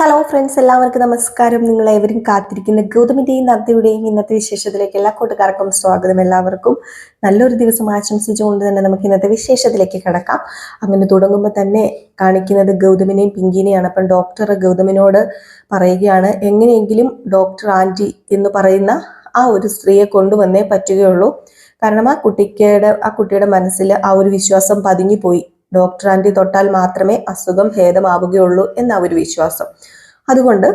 Hello friends എല്ലാവർക്കും നമസ്കാരം. നിങ്ങൾ ഏവരും കാത്തിരിക്കുന്ന ഗൗതമിന്റെയും നന്ദിയുടെയും ഇന്നത്തെ വിശേഷത്തിലേക്ക് എല്ലാ കൂട്ടുകാർക്കും സ്വാഗതം എല്ലാവർക്കും. നല്ലൊരു ദിവസം ആശംസിച്ചുകൊണ്ട് തന്നെ നമുക്ക് ഇന്നത്തെ വിശേഷത്തിലേക്ക് കിടക്കാം. അങ്ങനെ തുടങ്ങുമ്പോൾ തന്നെ കാണിക്കുന്നത് ഗൗതമിനെയും പിങ്കിനെയാണ്. അപ്പം ഡോക്ടർ ഗൗതമിനോട് പറയുകയാണ് എങ്ങനെയെങ്കിലും ഡോക്ടർ ആന്റി എന്ന് പറയുന്ന ആ ഒരു സ്ത്രീയെ കൊണ്ടുവന്നേ പറ്റുകയുള്ളൂ. കാരണം ആ കുട്ടിക്കയുടെ ആ കുട്ടിയുടെ മനസ്സിൽ ആ ഒരു വിശ്വാസം പതുങ്ങിപ്പോയി ഡോക്ടർ ആന്റി തൊട്ടാൽ മാത്രമേ അസുഖം ഭേദമാവുകയുള്ളൂ എന്ന ഒരു വിശ്വാസം. അതുകൊണ്ട്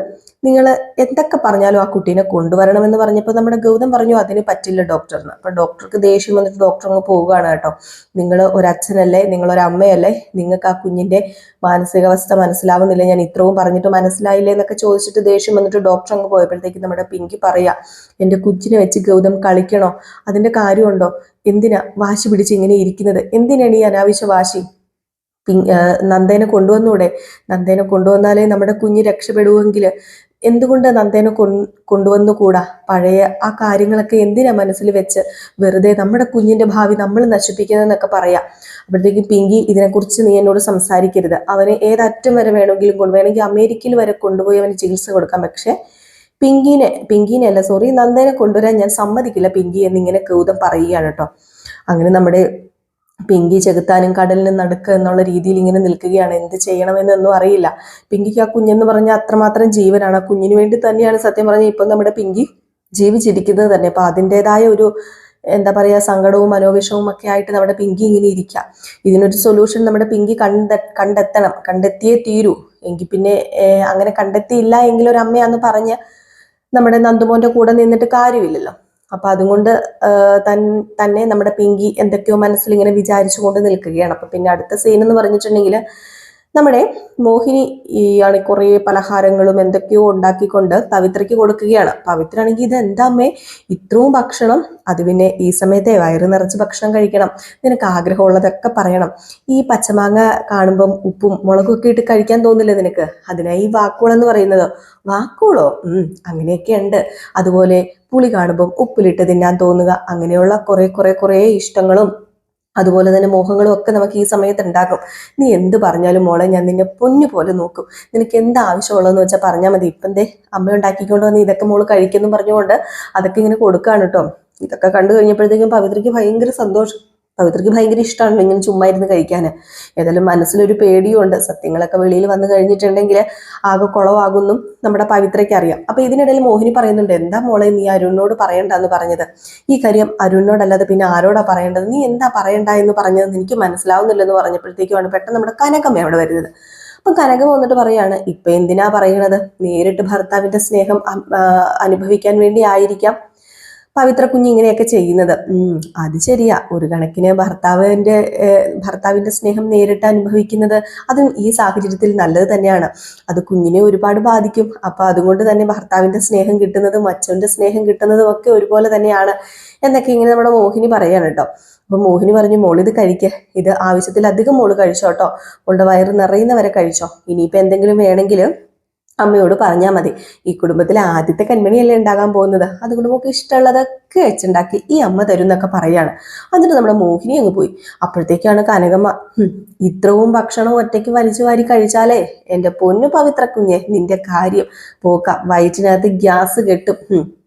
നിങ്ങൾ എന്തൊക്കെ പറഞ്ഞാലും ആ കുട്ടീനെ കൊണ്ടുവരണമെന്ന് പറഞ്ഞപ്പോൾ നമ്മുടെ ഗൗതം പറഞ്ഞു അതിന് പറ്റില്ല ഡോക്ടറിന്. അപ്പൊ ഡോക്ടർക്ക് ദേഷ്യം വന്നിട്ട് ഡോക്ടർ അങ്ങ് പോവുകയാണ് കേട്ടോ. നിങ്ങൾ ഒരച്ഛനല്ലേ അമ്മയല്ലേ നിങ്ങൾക്ക് ആ കുഞ്ഞിന്റെ മാനസികാവസ്ഥ മനസ്സിലാവുന്നില്ല. ഞാൻ ഇത്രയും പറഞ്ഞിട്ട് മനസ്സിലായില്ലേ എന്നൊക്കെ ചോദിച്ചിട്ട് ദേഷ്യം വന്നിട്ട് ഡോക്ടർ അങ്ങ് പോയപ്പോഴത്തേക്ക് നമ്മുടെ പിങ്കി പറയാ എന്റെ കുഞ്ഞിനെ വെച്ച് ഗൗതം കളിക്കണോ? അതിന്റെ കാര്യമുണ്ടോ? എന്തിനാ വാശി പിടിച്ച് ഇങ്ങനെ ഇരിക്കുന്നത്? എന്തിനാണ് ഈ അനാവശ്യ വാശി? നന്ദേനെ കൊണ്ടുവന്നൂടെ? നന്ദേനെ കൊണ്ടുവന്നാലേ നമ്മുടെ കുഞ്ഞ് രക്ഷപ്പെടുമെങ്കിൽ എന്തുകൊണ്ട് നന്ദേനെ കൊ- കൊണ്ടുവന്നുകൂടാ? പഴയ ആ കാര്യങ്ങളൊക്കെ എന്തിനാ മനസ്സിൽ വെച്ച് വെറുതെ നമ്മുടെ കുഞ്ഞിന്റെ ഭാവി നമ്മൾ നശിപ്പിക്കുന്നതെന്നൊക്കെ പറയാം? അപ്പോഴത്തേക്കും പിങ്കി ഇതിനെക്കുറിച്ച് നീ എന്നോട് സംസാരിക്കരുത്. അവനെ ഏതറ്റം വരെ വേണമെങ്കിലും കൊണ്ടുപോകണമെങ്കിൽ അമേരിക്കയിൽ വരെ കൊണ്ടുപോയി അവന് ചികിത്സ കൊടുക്കാം. പക്ഷേ പിങ്കിനെ പിങ്കിനെ അല്ല സോറി നന്ദേനെ കൊണ്ടുവരാൻ ഞാൻ സമ്മതിക്കില്ല. പിങ്കി എന്നിങ്ങനെ ഗൗതം പറയുകയാണ് കേട്ടോ. അങ്ങനെ നമ്മുടെ പിങ്കി ചെകുത്താനും കടലിന് നടുക്ക് എന്നുള്ള രീതിയിൽ ഇങ്ങനെ നിൽക്കുകയാണ്. എന്ത് ചെയ്യണമെന്നൊന്നും അറിയില്ല. പിങ്കിക്ക് ആ കുഞ്ഞെന്ന് പറഞ്ഞാൽ അത്രമാത്രം ജീവനാണ്. ആ കുഞ്ഞിന് വേണ്ടി തന്നെയാണ് സത്യം പറഞ്ഞാൽ ഇപ്പം നമ്മുടെ പിങ്കി ജീവിച്ചിരിക്കുന്നത് തന്നെ. അപ്പൊ അതിന്റെതായ ഒരു എന്താ പറയാ സങ്കടവും മനോവിഷവും ഒക്കെ ആയിട്ട് നമ്മുടെ പിങ്കി ഇങ്ങനെ ഇരിക്കാം ഇതിനൊരു സൊല്യൂഷൻ നമ്മുടെ പിങ്കി കണ്ട കണ്ടെത്തണം. കണ്ടെത്തിയേ തീരൂ. എങ്കിൽ പിന്നെ അങ്ങനെ കണ്ടെത്തിയില്ല എങ്കിൽ ഒരു അമ്മയാന്ന് പറഞ്ഞ് നമ്മുടെ നന്ദുമോന്റെ കൂടെ നിന്നിട്ട് കാര്യമില്ലല്ലോ. അപ്പൊ അതുകൊണ്ട് തൻ- തന്നെ നമ്മുടെ പിങ്കി എന്തൊക്കെയോ മനസ്സിൽ ഇങ്ങനെ വിചാരിച്ചുകൊണ്ട് നിൽക്കുകയാണ്. അപ്പൊ പിന്നെ അടുത്ത സീൻ എന്ന് പറഞ്ഞിട്ടുണ്ടെങ്കിൽ നമ്മുടെ മോഹിനി ഈ ആണ് കുറേ പലഹാരങ്ങളും എന്തൊക്കെയോ ഉണ്ടാക്കിക്കൊണ്ട് പവിത്രയ്ക്ക് കൊടുക്കുകയാണ്. പവിത്രയാണെങ്കിൽ ഇത് എന്താ അമ്മേ? ഇത്രയും ഭക്ഷണം. അത് പിന്നെ ഈ സമയത്തെ വയറ് നിറച്ച് ഭക്ഷണം കഴിക്കണം. നിനക്ക് ആഗ്രഹമുള്ളതൊക്കെ പറയണം. ഈ പച്ചമാങ്ങ കാണുമ്പം ഉപ്പും മുളകും ഒക്കെ ഇട്ട് കഴിക്കാൻ തോന്നില്ലേ നിനക്ക്? അതിനായി വാക്കുകളെന്ന് പറയുന്നത്. വാക്കുകളോ? അങ്ങനെയൊക്കെ ഉണ്ട് അതുപോലെ പുളി കാണുമ്പം ഉപ്പിലിട്ട് തിന്നാൻ തോന്നുക. അങ്ങനെയുള്ള കുറെ കുറെ കുറെ ഇഷ്ടങ്ങളും അതുപോലെ തന്നെ മോഹങ്ങളും ഒക്കെ നമുക്ക് ഈ സമയത്ത് ഉണ്ടാകും നീ എന്ത് പറഞ്ഞാലും മോളെ ഞാൻ നിന്നെ പൊന്നു പോലെ നോക്കും. നിനക്ക് എന്ത് ആവശ്യമുള്ളതെന്ന് വെച്ചാൽ പറഞ്ഞാൽ മതി. ഇപ്പം ദേ അമ്മ ഉണ്ടാക്കിക്കൊണ്ട് വന്ന് ഇതൊക്കെ മോൾ കഴിക്കുന്നു പറഞ്ഞുകൊണ്ട് അതൊക്കെ ഇങ്ങനെ കൊടുക്കാണ് കേട്ടോ ഇതൊക്കെ കണ്ടു കഴിഞ്ഞപ്പോഴത്തേക്കും പവിത്രയ്ക്ക് ഭയങ്കര സന്തോഷം. പവിത്രയ്ക്ക് ഭയങ്കര ഇഷ്ടമാണ് ഇങ്ങനെ ചുമ്മാ ഇരുന്ന് കഴിക്കാൻ ഏതായാലും മനസ്സിലൊരു പേടിയും ഉണ്ട് സത്യങ്ങളൊക്കെ വെളിയിൽ വന്നു കഴിഞ്ഞിട്ടുണ്ടെങ്കിൽ ആകെ കുളമാകുന്നും നമ്മുടെ പവിത്രയ്ക്ക് അറിയാം. അപ്പൊ ഇതിനിടയിൽ മോഹിനി പറയുന്നുണ്ട് എന്താ മോളെ നീ അരുണിനോട് പറയണ്ടെന്ന് പറഞ്ഞത്? ഈ കാര്യം അരുണിനോടല്ലാതെ പിന്നെ ആരോടാ പറയേണ്ടത്? നീ എന്താ പറയണ്ട എന്ന് പറഞ്ഞത് എനിക്ക് മനസ്സിലാവുന്നില്ലെന്ന് പറഞ്ഞപ്പോഴത്തേക്കുമാണ് പെട്ടെന്ന് നമ്മുടെ കനകമ്മ അവിടെ വരുന്നത്. അപ്പൊ കനകം വന്നിട്ട് പറയാണ് ഇപ്പൊ എന്തിനാ പറയണത്? നേരിട്ട് ഭർത്താവിന്റെ സ്നേഹം അനുഭവിക്കാൻ വേണ്ടി ആയിരിക്കാം. പവിത്ര കുഞ്ഞ് ഇങ്ങനെയൊക്കെ ചെയ്യുന്നത് അത് ശരിയാ. ഒരു കണക്കിന് ഭർത്താവിന്റെ ഏഹ്, ഭർത്താവിന്റെ സ്നേഹം നേരിട്ട് അനുഭവിക്കുന്നത് അതും ഈ സാഹചര്യത്തിൽ നല്ലത് തന്നെയാണ്. അത് കുഞ്ഞിനെ ഒരുപാട് ബാധിക്കും. അപ്പൊ അതുകൊണ്ട് തന്നെ ഭർത്താവിന്റെ സ്നേഹം കിട്ടുന്നതും അച്ഛന്റെ സ്നേഹം കിട്ടുന്നതും ഒക്കെ ഒരുപോലെ തന്നെയാണ് എന്നൊക്കെ ഇങ്ങനെ നമ്മുടെ മോഹിനി പറയാണ് കേട്ടോ. അപ്പൊ മോഹിനി പറഞ്ഞു മോൾ ഇത് കഴിക്കുക ഇത് ആവശ്യത്തിലധികം മോൾ കഴിച്ചോട്ടോ മോളുടെ വയറ് നിറയുന്നവരെ കഴിച്ചോ. ഇനിയിപ്പോ എന്തെങ്കിലും വേണമെങ്കിൽ അമ്മയോട് പറഞ്ഞാൽ മതി. ഈ കുടുംബത്തിലെ ആദ്യത്തെ കൺമണിയല്ലേ ഉണ്ടാകാൻ പോകുന്നത്? അതുകൊണ്ട് നമുക്ക് ഇഷ്ടമുള്ളതൊക്കെ വെച്ചുണ്ടാക്കി ഈ അമ്മ തരും എന്നൊക്കെ പറയാണ്. എന്നിട്ട് നമ്മുടെ മോഹിനി അങ്ങ് പോയി. അപ്പോഴത്തേക്കാണ് കനകമ്മ ഇത്രവും ഭക്ഷണം ഒറ്റയ്ക്ക് വലിച്ചു വാരി കഴിച്ചാലേ എന്റെ പൊന്നു പവിത്ര കുഞ്ഞെ നിന്റെ കാര്യം പോക്ക. വയറ്റിനകത്ത് ഗ്യാസ് കെട്ടും.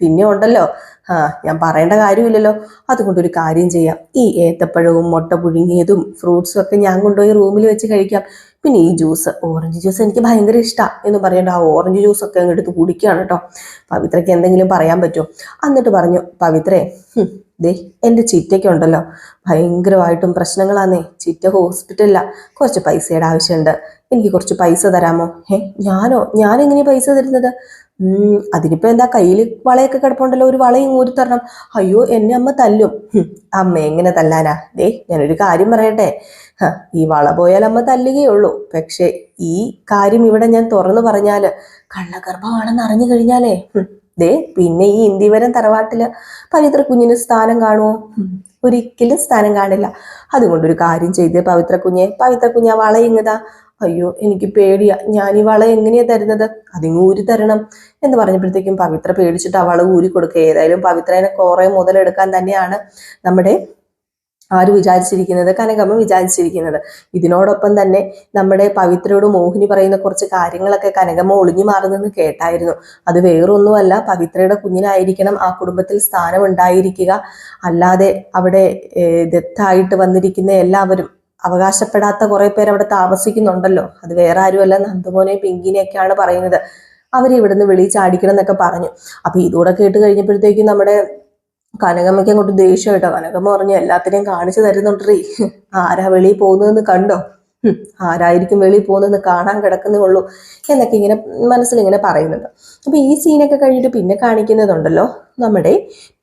പിന്നെ ഉണ്ടല്ലോ. ആ ഞാൻ പറയേണ്ട കാര്യമില്ലല്ലോ. അതുകൊണ്ട് ഒരു കാര്യം ചെയ്യാം. ഈ ഏത്തപ്പഴവും മുട്ട പുഴുങ്ങിയതും ഫ്രൂട്ട്സും ഒക്കെ ഞാൻ കൊണ്ടുപോയി റൂമിൽ വെച്ച് കഴിക്കാം. പിന്നെ ഈ ജ്യൂസ് ഓറഞ്ച് ജ്യൂസ് എനിക്ക് ഭയങ്കര ഇഷ്ടമാണ് എന്ന് പറയേണ്ട. ആ ഓറഞ്ച് ജ്യൂസ് ഒക്കെ അങ്ങ് എടുത്ത് കുടിക്കുകയാണ് കേട്ടോ. പവിത്രയ്ക്ക് എന്തെങ്കിലും പറയാൻ പറ്റുമോ? എന്നിട്ട് പറഞ്ഞു പവിത്രേ ദേ എന്റെ ചിറ്റയ്ക്ക് ഉണ്ടല്ലോ. ഭയങ്കരമായിട്ടും പ്രശ്നങ്ങളാന്നേ. ചിറ്റ ഹോസ്പിറ്റലില്ല കുറച്ച് പൈസയുടെ ആവശ്യമുണ്ട്. എനിക്ക് കുറച്ച് പൈസ തരാമോ? ഏ ഞാനോ? ഞാൻ എങ്ങനെയാ പൈസ തരുന്നത്? അതിനിപ്പോ എന്താ കയ്യിൽ വളയൊക്കെ കിടപ്പുണ്ടല്ലോ ഒരു വളയും ഊരി തരണം. അയ്യോ എന്നെ അമ്മ തല്ലും. അമ്മ എങ്ങനെ തല്ലാനാ? ദേ ഞാനൊരു കാര്യം പറയട്ടെ. ഈ വള പോയാൽ അമ്മ തല്ലുകയുള്ളൂ. പക്ഷെ ഈ കാര്യം ഇവിടെ ഞാൻ തുറന്നു പറഞ്ഞാൽ കള്ളഗർഭമാണെന്ന് അറിഞ്ഞു കഴിഞ്ഞാലേ ദേ പിന്നെ ഈ ഇന്ത്യവരം തറവാട്ടിൽ പവിത്ര കുഞ്ഞിന് സ്ഥാനം കാണുമോ ഒരിക്കലും സ്ഥാനം കാണില്ല. അതുകൊണ്ടൊരു കാര്യം ചെയ്ത് പവിത്ര കുഞ്ഞെ പവിത്ര കുഞ്ഞ ആ വള ഇങ്ങതാ അയ്യോ എനിക്ക് പേടിയാ. ഞാൻ ഈ വള എങ്ങനെയാ തരുന്നത്? അതിങ്ങ് ഊരി തരണം എന്ന് പറഞ്ഞപ്പോഴത്തേക്കും പവിത്ര പേടിച്ചിട്ട് ആ വള ഊരി കൊടുക്കുക. ഏതായാലും പവിത്രേനെ കുറെ മുതലെടുക്കാൻ തന്നെയാണ് നമ്മുടെ ആര് വിചാരിച്ചിരിക്കുന്നത്? കനകമ്മ വിചാരിച്ചിരിക്കുന്നത്. ഇതിനോടൊപ്പം തന്നെ നമ്മുടെ പവിത്രയോട് മോഹിനി പറയുന്ന കുറച്ച് കാര്യങ്ങളൊക്കെ കനകമ്മ ഒളിഞ്ഞു മാറുന്നെന്ന് കേട്ടായിരുന്നു. അത് വേറൊന്നുമല്ല പവിത്രയുടെ കുഞ്ഞിനായിരിക്കണം ആ കുടുംബത്തിൽ സ്ഥാനം ഉണ്ടായിരിക്കുക അല്ലാതെ അവിടെ ദത്തായിട്ട് വന്നിരിക്കുന്ന എല്ലാവരും അവകാശപ്പെടാത്ത കുറെ പേര് അവിടെ താമസിക്കുന്നുണ്ടല്ലോ. അത് വേറെ ആരുമല്ല. നന്ദമോനെ പിങ്കിനെയൊക്കെയാണ് പറയുന്നത്. അവരെ ഇവിടുന്ന് വെളി ചാടിക്കണം എന്നൊക്കെ പറഞ്ഞു. അപ്പൊ ഇതുകൂടെ കേട്ട് കഴിഞ്ഞപ്പോഴത്തേക്കും നമ്മുടെ കനകമ്മയ്ക്ക് അങ്ങോട്ട് ദേഷ്യം കേട്ടോ. കനകമ്മ പറഞ്ഞു എല്ലാത്തിനെയും കാണിച്ചു തരുന്നുണ്ടീ ആരാ വെളിയിൽ പോകുന്നതെന്ന് കണ്ടോ? ആരായിരിക്കും വെളിയിൽ പോകുന്നതെന്ന് കാണാൻ കിടക്കുന്നേ ഉള്ളൂ എന്നൊക്കെ ഇങ്ങനെ മനസ്സിൽ ഇങ്ങനെ പറയുന്നുണ്ട്. അപ്പൊ ഈ സീനൊക്കെ കഴിഞ്ഞിട്ട് പിന്നെ കാണിക്കുന്നതുണ്ടല്ലോ നമ്മുടെ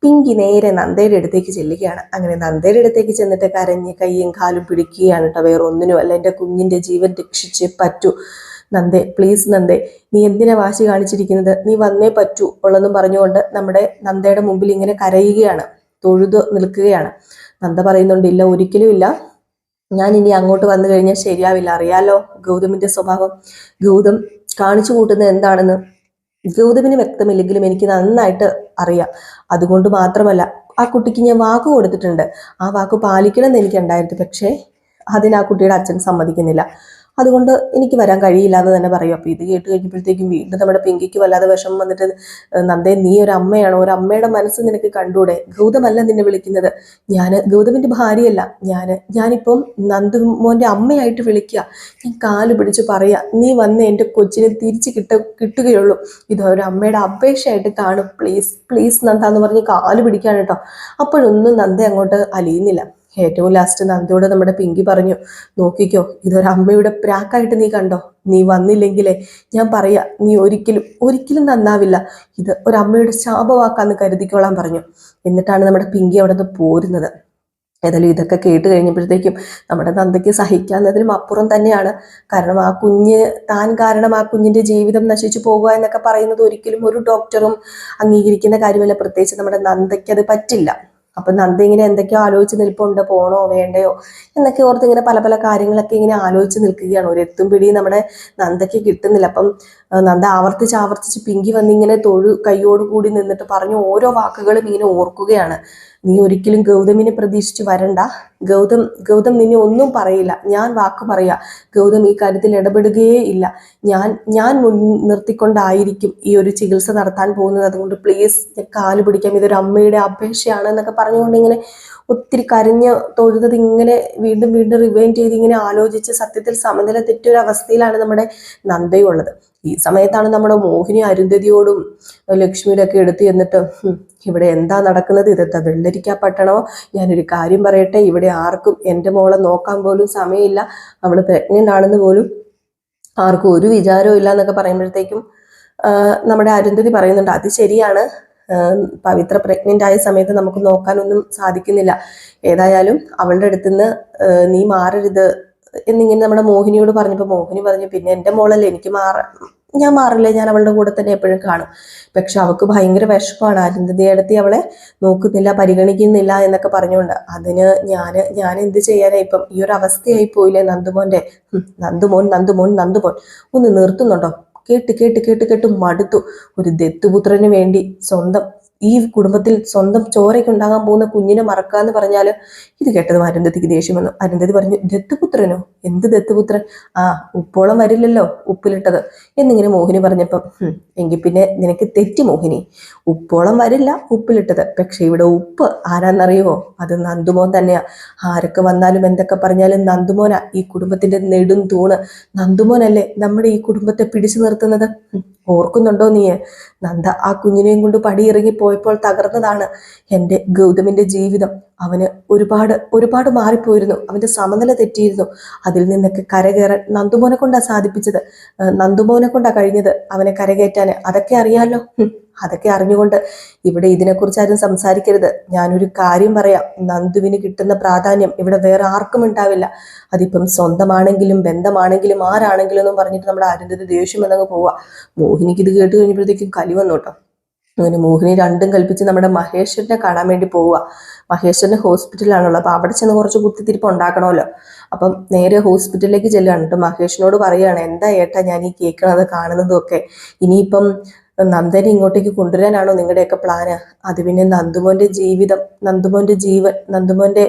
പിങ്കി നേരെ നന്ദയുടെ അടുത്തേക്ക് ചെല്ലുകയാണ്. അങ്ങനെ നന്ദയുടെ അടുത്തേക്ക് ചെന്നിട്ട് കരഞ്ഞ് കയ്യും കാലും പിടിക്കുകയാണ് കേട്ടോ വേറെ ഒന്നിനും അല്ല എന്റെ കുഞ്ഞിന്റെ ജീവൻ രക്ഷിച്ച് പറ്റൂ. നന്ദേ പ്ലീസ് നന്ദേ നീ എന്തിനാ വാശി കാണിച്ചിരിക്കുന്നത്? നീ വന്നേ പറ്റൂ ഉള്ളെന്നും പറഞ്ഞുകൊണ്ട് നമ്മുടെ നന്ദയുടെ മുമ്പിൽ ഇങ്ങനെ കരയുകയാണ് തൊഴുതു നിൽക്കുകയാണ്. നന്ദ പറയുന്നുണ്ട് ഇല്ല ഒരിക്കലും ഇല്ല. ഞാൻ ഇനി അങ്ങോട്ട് വന്നു കഴിഞ്ഞാൽ ശരിയാവില്ല. അറിയാലോ ഗൗതമിന്റെ സ്വഭാവം. ഗൗതം കാണിച്ചു കൂട്ടുന്നത് എന്താണെന്ന് ഗൗതമിന് വ്യക്തമില്ലെങ്കിലും എനിക്ക് നന്നായിട്ട് അറിയാം. അതുകൊണ്ട് മാത്രമല്ല ആ കുട്ടിക്ക് ഞാൻ വാക്ക് കൊടുത്തിട്ടുണ്ട്. ആ വാക്ക് പാലിക്കണം എന്ന് എനിക്കുണ്ടായിരുന്നു. പക്ഷേ അതിന് ആ കുട്ടിയുടെ അച്ഛൻ സമ്മതിക്കുന്നില്ല. അതുകൊണ്ട് എനിക്ക് വരാൻ കഴിയില്ല എന്ന് തന്നെ പറയും. അപ്പോൾ ഇത് കേട്ട് കഴിഞ്ഞപ്പോഴത്തേക്കും വീണ്ടും നമ്മുടെ പിങ്കിക്ക് വല്ലാതെ വിഷമം വന്നിട്ട് നന്ദേ നീ ഒരു അമ്മയാണോ? ഒരു അമ്മയുടെ മനസ്സ് നിനക്ക് കണ്ടൂടെ? ഗൗതമല്ല നിന്നെ വിളിക്കുന്നത്. ഞാൻ ഗൗതമിന്റെ ഭാര്യയല്ല. ഞാൻ ഞാനിപ്പം നന്ദുമോന്റെ അമ്മയായിട്ട് വിളിക്കുക ഞാൻ കാൽ പിടിച്ച് പറയുക നീ വന്ന് എന്റെ കൊച്ചിനെ തിരിച്ച് കിട്ട കിട്ടുകയുള്ളൂ. ഇത് ഒരു അമ്മയുടെ അപേക്ഷയായിട്ട് കാണും. പ്ലീസ് പ്ലീസ് നന്ദ എന്ന് പറഞ്ഞ് കാൽ പിടിക്കാൻ കേട്ടോ. അപ്പോഴൊന്നും നന്ദ അങ്ങോട്ട് അലിയുന്നില്ല. ഏറ്റവും ലാസ്റ്റ് നന്ദിയോട് നമ്മുടെ പിങ്കി പറഞ്ഞു നോക്കിക്കോ ഇതൊരു അമ്മയുടെ പ്രാക്കായിട്ട് നീ കണ്ടോ? നീ വന്നില്ലെങ്കിലേ ഞാൻ പറയാ നീ ഒരിക്കലും ഒരിക്കലും നന്നാവില്ല. ഇത് ഒരു അമ്മയുടെ ശാപവാക്കാന്ന് കരുതിക്കോളാൻ പറഞ്ഞു. എന്നിട്ടാണ് നമ്മുടെ പിങ്കി അവിടെ നിന്ന് പോരുന്നത്. ഏതായാലും ഇതൊക്കെ കേട്ട് കഴിഞ്ഞപ്പോഴത്തേക്കും നമ്മുടെ നന്ദയ്ക്ക് സഹിക്കാവുന്നതിലും അപ്പുറം തന്നെയാണ്. കാരണം ആ കുഞ്ഞ് താൻ കാരണം ആ കുഞ്ഞിന്റെ ജീവിതം നശിച്ചു പോകുക എന്നൊക്കെ പറയുന്നത് ഒരിക്കലും ഒരു ഡോക്ടറും അംഗീകരിക്കുന്ന കാര്യമല്ല. പ്രത്യേകിച്ച് നമ്മുടെ നന്ദയ്ക്ക് അത് പറ്റില്ല. അപ്പൊ നന്ദി ഇങ്ങനെ എന്തൊക്കെയോ ആലോചിച്ച് നിൽപ്പുണ്ട് പോണോ വേണ്ടയോ എന്നൊക്കെ ഓർത്ത് ഇങ്ങനെ പല പല കാര്യങ്ങളൊക്കെ ഇങ്ങനെ ആലോചിച്ച് നിൽക്കുകയാണ്. ഒരു എത്തും പിടിയും നമ്മുടെ നന്ദയ്ക്ക് കിട്ടുന്നില്ല. അപ്പം നന്ദ ആവർത്തിച്ച് ആവർത്തിച്ച് പിങ്കി വന്നിങ്ങനെ തൊഴു കൈയോടുകൂടി നിന്നിട്ട് പറഞ്ഞു ഓരോ വാക്കുകളും ഇങ്ങനെ ഓർക്കുകയാണ്. നീ ഒരിക്കലും ഗൗതമിനെ പ്രതീക്ഷിച്ച് വരണ്ട. ഗൗതം ഗൗതം നിന്നെ ഒന്നും പറയില്ല. ഞാൻ വാക്ക് പറയാ. ഗൗതം ഈ കാര്യത്തിൽ ഇടപെടുകയേ ഇല്ല. ഞാൻ ഞാൻ മുൻ നിർത്തിക്കൊണ്ടായിരിക്കും ഈ ഒരു ചികിത്സ നടത്താൻ പോകുന്നത്. അതുകൊണ്ട് പ്ലീസ് കാൽ പിടിക്കാം. ഇതൊരു അമ്മയുടെ അപേക്ഷയാണ് എന്നൊക്കെ പറഞ്ഞുകൊണ്ട് ഇങ്ങനെ ഒത്തിരി കരഞ്ഞ് തൊഴുതത് ഇങ്ങനെ വീണ്ടും വീണ്ടും റിവൈൻഡ് ചെയ്ത് ഇങ്ങനെ ആലോചിച്ച് സത്യത്തിൽ സമനില തെറ്റൊരവസ്ഥയിലാണ് നമ്മുടെ നന്ദയുള്ളത്. ഈ സമയത്താണ് നമ്മുടെ മോഹിനി അരുന്ധതിയോടും ലക്ഷ്മിയുടെ ഒക്കെ എടുത്ത് ചെന്നിട്ട് ഇവിടെ എന്താ നടക്കുന്നത്? ഇതെന്താ വെള്ളരിക്ക പട്ടണോ ഞാനൊരു കാര്യം പറയട്ടെ ഇവിടെ ആർക്കും എന്റെ മോളെ നോക്കാൻ പോലും സമയമില്ല. അവൾ പ്രഗ്നന്റ് ആണെന്ന് പോലും ആർക്കും ഒരു വിചാരവും ഇല്ല എന്നൊക്കെ പറയുമ്പോഴത്തേക്കും നമ്മുടെ അരുന്ധതി പറയുന്നുണ്ട് അത് ശരിയാണ്. പവിത്ര പ്രഗ്നന്റ് ആയ സമയത്ത് നമുക്ക് നോക്കാനൊന്നും സാധിക്കുന്നില്ല. ഏതായാലും അവളുടെ അടുത്തുനിന്ന് നീ മാറരുത്. എന്നിങ്ങനെ നമ്മുടെ മോഹിനിയോട് പറഞ്ഞപ്പോൾ മോഹിനി പറഞ്ഞു പിന്നെ എന്റെ മോളല്ലേ എനിക്ക് മാറ ഞാൻ മാറില്ല ഞാൻ അവളുടെ കൂടെ തന്നെ എപ്പോഴും കാണും. പക്ഷെ അവൾക്ക് ഭയങ്കര വിഷമമാണ് അരുന്ധതിയടത്തി അവളെ നോക്കുന്നില്ല പരിഗണിക്കുന്നില്ല എന്നൊക്കെ പറഞ്ഞുകൊണ്ട്. അതിന് ഞാൻ ഞാൻ എന്ത് ചെയ്യാനാ ഇപ്പം? ഈ ഒരു അവസ്ഥയായി പോയില്ലേ നന്ദുമോന്റെ? നന്ദുമോൻ നന്ദുമോൻ നന്ദുമോൻ. ഒന്ന് നിർത്തുന്നുണ്ടോ? കേട്ട് കേട്ട് കേട്ട് കേട്ട് മടുത്തു. ഒരു ദത്തുപുത്രന് വേണ്ടി സ്വന്തം ഈ കുടുംബത്തിൽ സ്വന്തം ചോരയ്ക്ക് ഉണ്ടാകാൻ പോകുന്ന കുഞ്ഞിനെ മറക്കുക മറക്കാന്ന് പറഞ്ഞാൽ ഇത് കേട്ടതും അരുന്ധതിക്ക് ദേഷ്യം വന്നു. അരുന്ധതി പറഞ്ഞു ദത്തുപുത്രനോ? എന്ത് ദത്തുപുത്രൻ? ആ ഉപ്പോളം വരില്ലല്ലോ ഉപ്പിലിട്ടത് എന്നിങ്ങനെ മോഹിനി പറഞ്ഞപ്പം "ഹും, എങ്കിൽ പിന്നെ നിനക്ക് തെറ്റി മോഹിനി. ഉപ്പോളം വരില്ല ഉപ്പിലിട്ടത് പക്ഷെ ഇവിടെ ഉപ്പ് ആരാന്നറിയുമോ അത് നന്ദുമോൻ തന്നെയാ. ആരൊക്കെ വന്നാലും എന്തൊക്കെ പറഞ്ഞാലും നന്ദുമോനാ ഈ കുടുംബത്തിന്റെ നെടും തൂണ്. നന്ദുമോനല്ലേ നമ്മുടെ ഈ കുടുംബത്തെ പിടിച്ചു നിർത്തുന്നത്? ഓർക്കുന്നുണ്ടോ നീ നന്ദ ആ കുഞ്ഞിനെയും കൊണ്ട് പടിയിറങ്ങി പോയപ്പോൾ തകർന്നതാണ് എന്റെ ഗൗതമിന്റെ ജീവിതം. അവന് ഒരുപാട് ഒരുപാട് മാറിപ്പോയിരുന്നു. അവന്റെ സമനില തെറ്റിയിരുന്നു. അതിൽ നിന്നൊക്കെ കരകയറാൻ നന്ദുമോനെ കൊണ്ടാ സാധിപ്പിച്ചത്. നന്ദുമോനെ കൊണ്ടാ കഴിഞ്ഞത് അവനെ കരകയറ്റാൻ അതൊക്കെ അറിയാമല്ലോ അതൊക്കെ അറിഞ്ഞുകൊണ്ട് ഇവിടെ ഇതിനെക്കുറിച്ച് ആരും സംസാരിക്കരുത്. ഞാനൊരു കാര്യം പറയാം. നന്ദുവിന് കിട്ടുന്ന പ്രാധാന്യം ഇവിടെ വേറെ ആർക്കും ഉണ്ടാവില്ല. അതിപ്പം സ്വന്തമാണെങ്കിലും ബന്ധമാണെങ്കിലും ആരാണെങ്കിലും എന്നും പറഞ്ഞിട്ട് നമ്മുടെ അരുന്ധതി ദേഷ്യം എന്നങ്ങ് പോവാ. മോഹിനിക്ക് ഇത് കേട്ട് കഴിഞ്ഞപ്പോഴത്തേക്കും കലി വന്നു അങ്ങനെ മോഹിനി രണ്ടും കൽപ്പിച്ച് നമ്മുടെ മഹേശ്വരനെ കാണാൻ വേണ്ടി പോവുക. മഹേശ്വരന് ഹോസ്പിറ്റലിലാണുള്ളത് അപ്പം അവിടെ ചെന്ന് കുറച്ച് കുത്തിത്തിരിപ്പ് ഉണ്ടാക്കണമല്ലോ. അപ്പം നേരെ ഹോസ്പിറ്റലിലേക്ക് ചെല്ലുകയാണ്. കേട്ടോ മഹേഷിനോട് പറയുകയാണ് എന്താ ഏട്ടാ ഞാൻ ഈ കേൾക്കണത് കാണുന്നതും ഒക്കെ? ഇനിയിപ്പം നന്ദനെ ഇങ്ങോട്ടേക്ക് കൊണ്ടുവരാനാണോ നിങ്ങളുടെയൊക്കെ പ്ലാന് അത് പിന്നെ നന്ദുമോന്റെ ജീവിതം നന്ദുമോന്റെ ജീവൻ നന്ദുമോന്റെ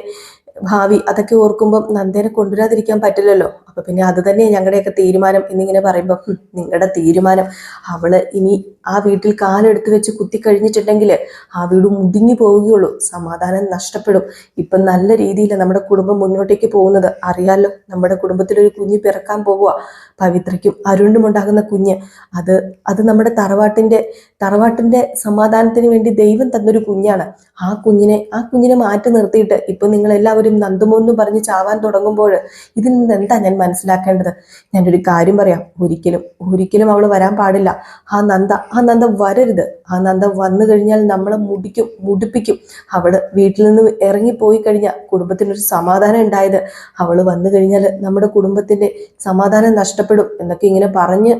ഭാവി അതൊക്കെ ഓർക്കുമ്പം നന്ദേനെ കൊണ്ടുവരാതിരിക്കാൻ പറ്റില്ലല്ലോ. അപ്പൊ പിന്നെ അത് തന്നെ ഞങ്ങളുടെയൊക്കെ തീരുമാനം എന്നിങ്ങനെ പറയുമ്പോൾ നിങ്ങളുടെ തീരുമാനം. അവൾ ഇനി ആ വീട്ടിൽ കാലെടുത്ത് വെച്ച് കുത്തി കഴിഞ്ഞിട്ടുണ്ടെങ്കിൽ ആ വീട് മുടിഞ്ഞു പോവുകയുള്ളൂ. സമാധാനം നഷ്ടപ്പെടും. ഇപ്പം നല്ല രീതിയിൽ നമ്മുടെ കുടുംബം മുന്നോട്ടേക്ക് പോകുന്നത്. അറിയാലോ നമ്മുടെ കുടുംബത്തിലൊരു കുഞ്ഞ് പിറക്കാൻ പോവുക പവിത്രയ്ക്കും അരുണിനും ഉണ്ടാകുന്ന കുഞ്ഞ്. അത് അത് നമ്മുടെ തറവാട്ടിന്റെ തറവാട്ടിന്റെ സമാധാനത്തിന് വേണ്ടി ദൈവം തന്നൊരു കുഞ്ഞാണ്. ആ കുഞ്ഞിനെ ആ കുഞ്ഞിനെ മാറ്റി നിർത്തിയിട്ട് ഇപ്പം നിങ്ങൾ എല്ലാവരും നന്ദുമോന്ന് പറഞ്ഞ് ചാവാൻ തുടങ്ങുമ്പോൾ ഇതിൽ നിന്ന് എന്താ ഞാൻ മനസ്സിലാക്കേണ്ടത്? ഞാനൊരു കാര്യം പറയാം. ഒരിക്കലും ഒരിക്കലും അവൾ വരാൻ പാടില്ല. ആ നന്ദ ആ നന്ദ വരരുത്. ആ നന്ദ വന്നു കഴിഞ്ഞാൽ നമ്മളെ മുടിക്കും മുടിപ്പിക്കും. അവൾ വീട്ടിൽ നിന്ന് ഇറങ്ങിപ്പോയി കഴിഞ്ഞാൽ കുടുംബത്തിനൊരു സമാധാനം ഉണ്ടായത്. അവൾ വന്നു കഴിഞ്ഞാൽ നമ്മുടെ കുടുംബത്തിന്റെ സമാധാനം നഷ്ടപ്പെടും എന്നൊക്കെ ഇങ്ങനെ പറഞ്ഞ്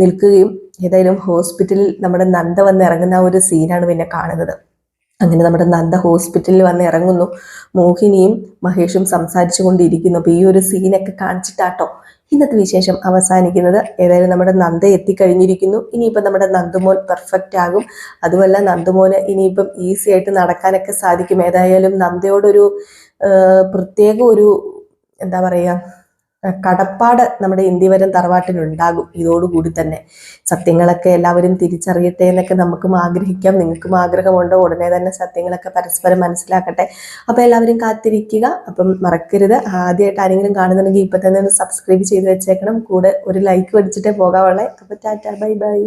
നിൽക്കുകയും ഏതായാലും ഹോസ്പിറ്റലിൽ നമ്മുടെ നന്ദ വന്ന് ഇറങ്ങുന്ന ഒരു സീനാണ് പിന്നെ കാണുന്നത്. അങ്ങനെ നമ്മുടെ നന്ദ ഹോസ്പിറ്റലിൽ വന്ന് ഇറങ്ങുന്നു. മോഹിനിയും മഹേഷും സംസാരിച്ചു കൊണ്ടിരിക്കുന്നു അപ്പോൾ ഈ ഒരു സീനൊക്കെ കാണിച്ചിട്ടാട്ടോ ഇന്നത്തെ വിശേഷം അവസാനിക്കുന്നത്. ഏതായാലും നമ്മുടെ നന്ദ എത്തിക്കഴിഞ്ഞിരിക്കുന്നു. ഇനിയിപ്പം നമ്മുടെ നന്ദുമോൻ പെർഫെക്റ്റ് ആകും. അതുമല്ല നന്ദുമോന് ഇനിയിപ്പം ഈസി ആയിട്ട് നടക്കാനൊക്കെ സാധിക്കും. ഏതായാലും നന്ദയോടൊരു പ്രത്യേക ഒരു എന്താ പറയുക കടപ്പാട് നമ്മുടെ ഇന്ത്യവരം തറവാട്ടിനുണ്ടാകും ഇതോടുകൂടി തന്നെ സത്യങ്ങളൊക്കെ എല്ലാവരും തിരിച്ചറിയട്ടെ എന്നൊക്കെ നമുക്കും ആഗ്രഹിക്കാം. നിങ്ങൾക്കും ആഗ്രഹമുണ്ട് ഉടനെ തന്നെ സത്യങ്ങളൊക്കെ പരസ്പരം മനസ്സിലാക്കട്ടെ. അപ്പോൾ എല്ലാവരും കാത്തിരിക്കുക. അപ്പം മറക്കരുത്. ആദ്യമായിട്ട് ആരെങ്കിലും കാണുന്നുണ്ടെങ്കിൽ ഇപ്പം തന്നെ ഒന്ന് സബ്സ്ക്രൈബ് ചെയ്ത് വെച്ചേക്കണം. കൂടെ ഒരു ലൈക്ക് പഠിച്ചിട്ടേ പോകാവുള്ളേ. അപ്പോൾ ടാറ്റ ബൈ ബൈ.